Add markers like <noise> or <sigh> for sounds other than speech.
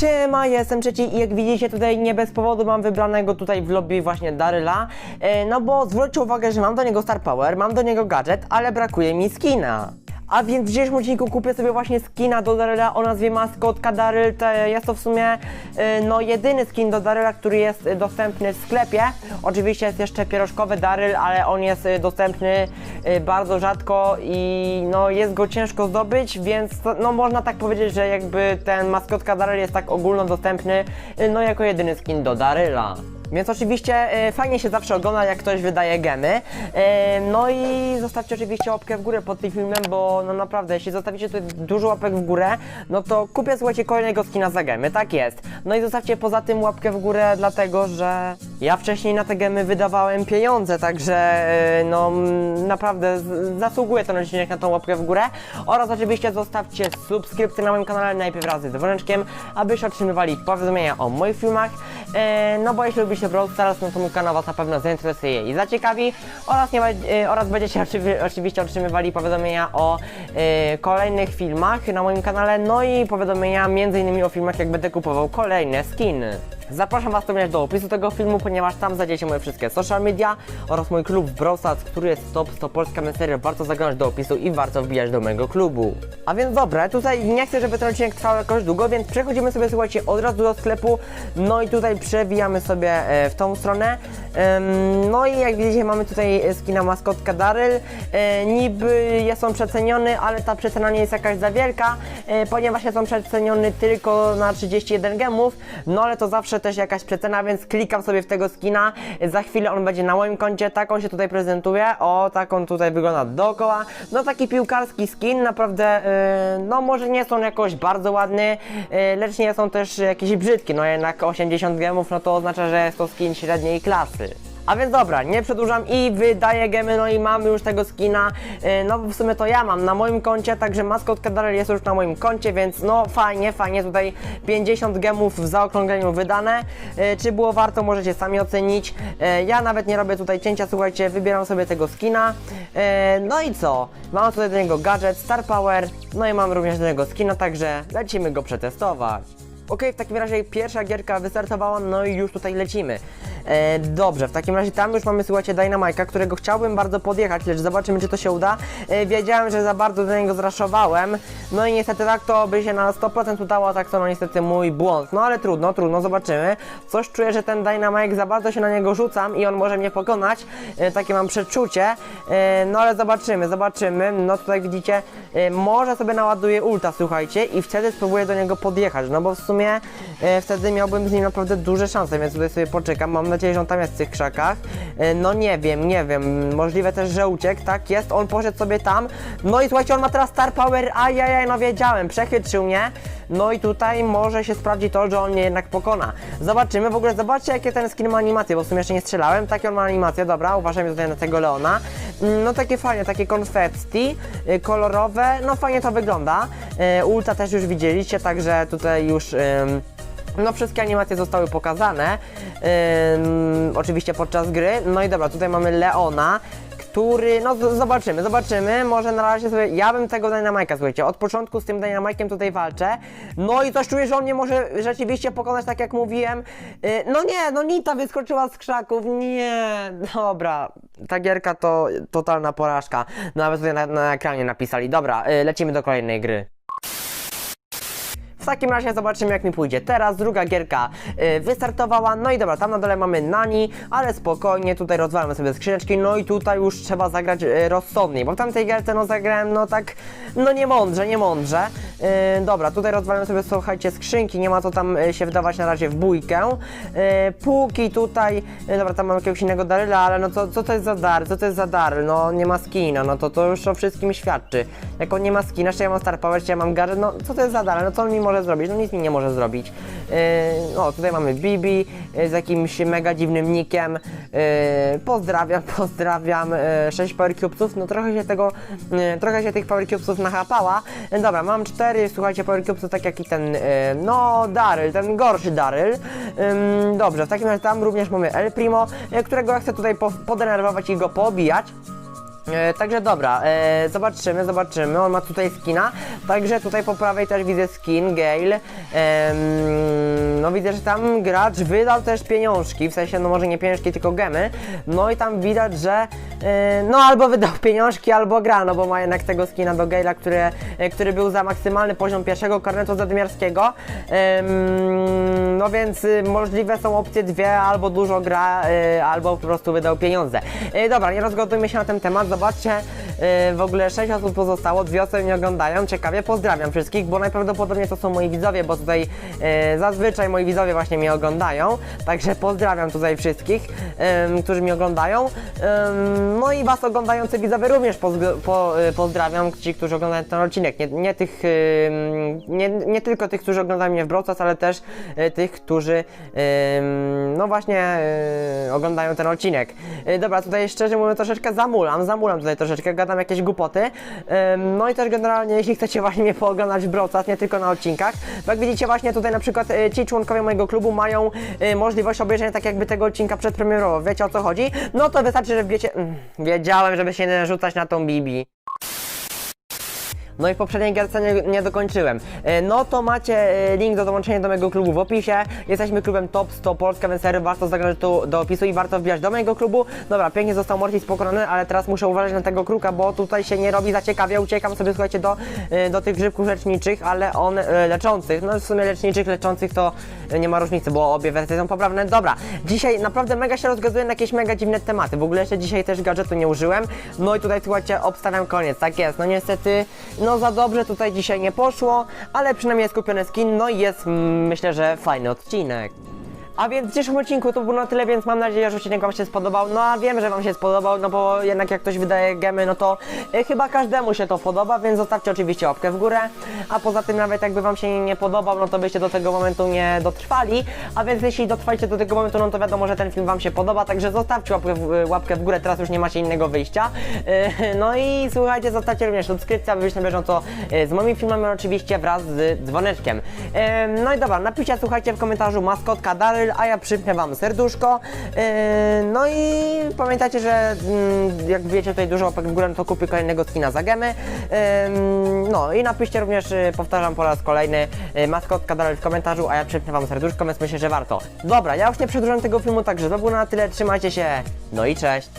Siema, jestem trzeci i jak widzicie tutaj nie bez powodu mam wybranego tutaj w lobby właśnie Daryla, e, no bo zwróćcie uwagę, że mam do niego Star Power, mam do niego gadżet, ale brakuje mi skina. A więc w dzisiejszym odcinku kupię sobie właśnie skina do Daryla o nazwie maskotka Daryl. To jest to w sumie e, no jedyny skin do Daryla, który jest dostępny w sklepie. Oczywiście jest jeszcze pierożkowy Daryl, ale on jest e, dostępny e, bardzo rzadko i no jest go ciężko zdobyć, więc no można tak powiedzieć, że jakby ten maskotka Daryl jest tak ogólnodostępny, no jako jedyny skin do Daryla. Więc oczywiście e, fajnie się zawsze ogląda, jak ktoś wydaje gemy. E, no i zostawcie oczywiście łapkę w górę pod tym filmem, bo no naprawdę, jeśli zostawicie tutaj dużo łapek w górę, no to kupię, słuchajcie, kolejnego skina za gemy, tak jest. No i zostawcie poza tym łapkę w górę, dlatego że ja wcześniej na te gemy wydawałem pieniądze, także e, no naprawdę z- zasługuje ten odcinek na tą łapkę w górę. Oraz oczywiście zostawcie subskrypcję na moim kanale, najpierw razy z dzwoneczkiem, abyście otrzymywali powiadomienia o moich filmach. E, no bo jeśli lubicie Brawl Stars, no to mój kanał Was na pewno zainteresuje i zaciekawi oraz, nie, e, oraz będziecie <laughs> oczywi- oczywiście otrzymywali powiadomienia o e, kolejnych filmach na moim kanale, no i powiadomienia m.in. o filmach, jak będę kupował kolejne skiny. Zapraszam Was również do opisu tego filmu, ponieważ tam znajdziecie moje wszystkie social media oraz mój klub w który jest top 100 Polska Mystery. Warto zaglądać do opisu i warto wbijać do mojego klubu. A więc dobra, tutaj nie chcę, żeby ten odcinek trwał jakoś długo, więc przechodzimy sobie, słuchajcie, od razu do sklepu. No i tutaj przewijamy sobie e, w tą stronę. No i jak widzicie, mamy tutaj skina maskotka Daryl. E, niby jest on przeceniony, ale ta przecena nie jest jakaś za wielka, e, ponieważ jest on przeceniony tylko na 31 gemów. No ale to zawsze też jakaś przecena, więc klikam sobie w tego skina. Za chwilę on będzie na moim koncie. Tak on się tutaj prezentuje. O, tak on tutaj wygląda dookoła. No taki piłkarski skin, naprawdę, e, no może nie są jakoś bardzo ładny, e, lecz nie są też jakieś brzydkie. No jednak 80 gemów, no to oznacza, że jest to skin średniej klasy. A więc dobra, nie przedłużam i wydaję gemy, no i mamy już tego skina, Yy, no w sumie to ja mam na moim koncie, także maskotka Daryl jest już na moim koncie, więc no fajnie, fajnie, tutaj 50 gemów w zaokrągleniu wydane, Yy, czy było warto, możecie sami ocenić, Yy, ja nawet nie robię tutaj cięcia, słuchajcie, wybieram sobie tego skina, no i co, mam tutaj do niego gadżet, Star Power, no i mam również do niego skina, także lecimy go przetestować. Okej, w takim razie pierwsza gierka wystartowała, no i już tutaj lecimy. E, dobrze, w takim razie tam już mamy, słuchajcie, Dynamike'a, którego chciałbym bardzo podjechać, lecz zobaczymy, czy to się uda. E, wiedziałem, że za bardzo do niego zraszowałem, no i niestety tak to by się na 100% udało, tak to no niestety mój błąd. No ale trudno, trudno, zobaczymy. Coś czuję, że ten Dynamite za bardzo się na niego rzucam i on może mnie pokonać, e, takie mam przeczucie. E, no ale zobaczymy, zobaczymy. No tutaj widzicie, e, może sobie naładuję ulta, słuchajcie, i wtedy spróbuję do niego podjechać, no bo w sumie e, wtedy miałbym z nim naprawdę duże szanse, więc tutaj sobie poczekam. Mam nadzieję, że on tam jest w tych krzakach. E, no nie wiem, nie wiem. Możliwe też, że uciekł, tak jest. On poszedł sobie tam. No i słuchajcie, on ma teraz Star Power. Ajajaj, no wiedziałem, przechytrzył mnie. No i tutaj może się sprawdzi to, że on mnie jednak pokona. Zobaczymy, w ogóle zobaczcie jakie ten skin ma animacje, bo w sumie jeszcze nie strzelałem. Takie on ma animacje, dobra, uważajmy tutaj na tego Leona. Mm, No takie fajne, takie konfetti, y, kolorowe, no fajnie to wygląda. Y, Ulta też już widzieliście, także tutaj już... no wszystkie animacje zostały pokazane, oczywiście podczas gry. No i dobra, tutaj mamy Leona, który, no zobaczymy, zobaczymy, może na razie sobie, ja bym tego Dynamike'a, słuchajcie, od początku z tym Dynamike'iem tutaj walczę, no i coś czuję, że on mnie może rzeczywiście pokonać, tak jak mówiłem, Yy, no nie, no Nita wyskoczyła z krzaków, nie, dobra, ta gierka to totalna porażka, nawet tutaj na, na ekranie napisali, dobra, yy, lecimy do kolejnej gry. W takim razie zobaczymy jak mi pójdzie. Teraz druga gierka y, wystartowała. No i dobra, tam na dole mamy Nani, ale spokojnie, tutaj rozwalamy sobie skrzyneczki. No i tutaj już trzeba zagrać y, rozsądniej, bo w tamtej gierce no zagrałem no tak, no nie mądrze, nie mądrze. Y, dobra, tutaj rozwalamy sobie, słuchajcie, skrzynki, nie ma co tam y, się wdawać na razie w bójkę. Y, póki tutaj, y, dobra, tam mam jakiegoś innego Daryla, ale no co, co to jest za dar, co to jest za dar? No nie ma skina, no to to już o wszystkim świadczy. Jak on nie ma skina, jeszcze ja mam Star Power, jeszcze ja mam gadżet, no co to jest za dar? No co on mi może zrobić? No nic mi nie może zrobić. No tutaj mamy Bibi yy, z jakimś mega dziwnym nickiem. Yy, pozdrawiam, <laughs> pozdrawiam. Yy, 6 Power Cubesów, no trochę się tego, trochę się tych Power Cubesów nachapała. Dobra, mam 4, słuchajcie, Power Cubesów, tak jak i ten, no Daryl, ten gorszy Daryl. Dobrze, w takim razie tam również mamy El Primo, którego ja chcę tutaj po, podenerwować i go poobijać. E, także dobra, e, zobaczymy, zobaczymy. On ma tutaj skina. Także tutaj po prawej też widzę skin Gale. Em, no widzę, że tam gracz wydał też pieniążki, w sensie, no może nie pieniążki, tylko gemy, no i tam widać, że yy, no albo wydał <laughs> pieniążki, albo gra, no bo ma jednak tego skina do Gale'a, który, yy, który był za maksymalny poziom pierwszego karnetu zadymiarskiego, Ym, no więc y, możliwe są opcje dwie, albo dużo gra, y, albo po prostu wydał pieniądze. Y, dobra, nie rozgadujmy się na ten temat, zobaczcie, y, w ogóle 6 osób pozostało, dwie osoby mnie oglądają, ciekawie, pozdrawiam wszystkich, bo najprawdopodobniej to są moi widzowie, bo tutaj y, zazwyczaj moi widzowie właśnie mnie oglądają, także pozdrawiam tutaj wszystkich, którzy mnie oglądają, no i was oglądający widzowie również y, pozdrawiam, ci, którzy oglądają ten odcinek, nie, nie tych, nie, nie tylko tych, którzy oglądają mnie w Broadcast, ale też tych, którzy no właśnie oglądają ten odcinek. Dobra, tutaj szczerze mówiąc troszeczkę zamulam, zamulam tutaj troszeczkę, gadam jakieś głupoty. No i też generalnie, jeśli chcecie właśnie mnie pooglądać w Broadcast, nie tylko na odcinkach, bo jak widzicie właśnie tutaj na przykład y, ci członkowie mojego klubu mają y, możliwość obejrzenia tak jakby tego odcinka przedpremierowo, wiecie o co chodzi? No to wystarczy, że wbiecie... Mm, wiedziałem, żeby się nie rzucać na tą Bibi. No i w poprzedniej gierce nie, nie dokończyłem. E, No to macie e, link do dołączenia do mojego klubu w opisie. Jesteśmy klubem Top 100 Polska, więc serio warto zaglądać tu do opisu i warto wbijać do mojego klubu. Dobra, pięknie został Mortis pokonany, ale teraz muszę uważać na tego kruka, bo tutaj się nie robi za ciekawie. Uciekam sobie, słuchajcie, do, e, do tych grzybków leczniczych, ale on leczących. No w sumie leczniczych, leczących to nie ma różnicy, bo obie wersje są poprawne. Dobra, dzisiaj naprawdę mega się rozgazuję na jakieś mega dziwne tematy. W ogóle jeszcze dzisiaj też gadżetu nie użyłem. No i tutaj, słuchajcie, obstawiam koniec. Tak jest, no niestety, no za dobrze tutaj dzisiaj nie poszło, ale przynajmniej jest kupiony skin, no i jest, mm, myślę, że fajny odcinek. A więc w dzisiejszym odcinku to było na tyle, więc mam nadzieję, że odcinek Wam się spodobał. No a wiem, że Wam się spodobał, no bo jednak jak ktoś wydaje gemy, no to e, chyba każdemu się to podoba, więc zostawcie oczywiście łapkę w górę. A poza tym nawet jakby Wam się nie podobał, no to byście do tego momentu nie dotrwali. A więc jeśli dotrwaliście do tego momentu, no to wiadomo, że ten film Wam się podoba, także zostawcie łapkę w, łapkę w górę, teraz już nie macie innego wyjścia. E, No i słuchajcie, zostawcie również subskrypcję, aby być na bieżąco e, z moimi filmami oczywiście wraz z dzwoneczkiem. E, No i dobra, napiszcie słuchajcie w komentarzu maskotka Daryl, a ja przypnę wam serduszko. E, No i pamiętajcie, że mm, jak wiecie tutaj dużo łapek w górę, no to kupię kolejnego skina za gemy. E, No i napiszcie również, e, powtarzam po raz kolejny, e, maskotka Daryl w komentarzu, a ja przypnę wam serduszko, więc myślę, że warto. Dobra, ja już nie przedłużam tego filmu, także to było na tyle, trzymajcie się, no i cześć!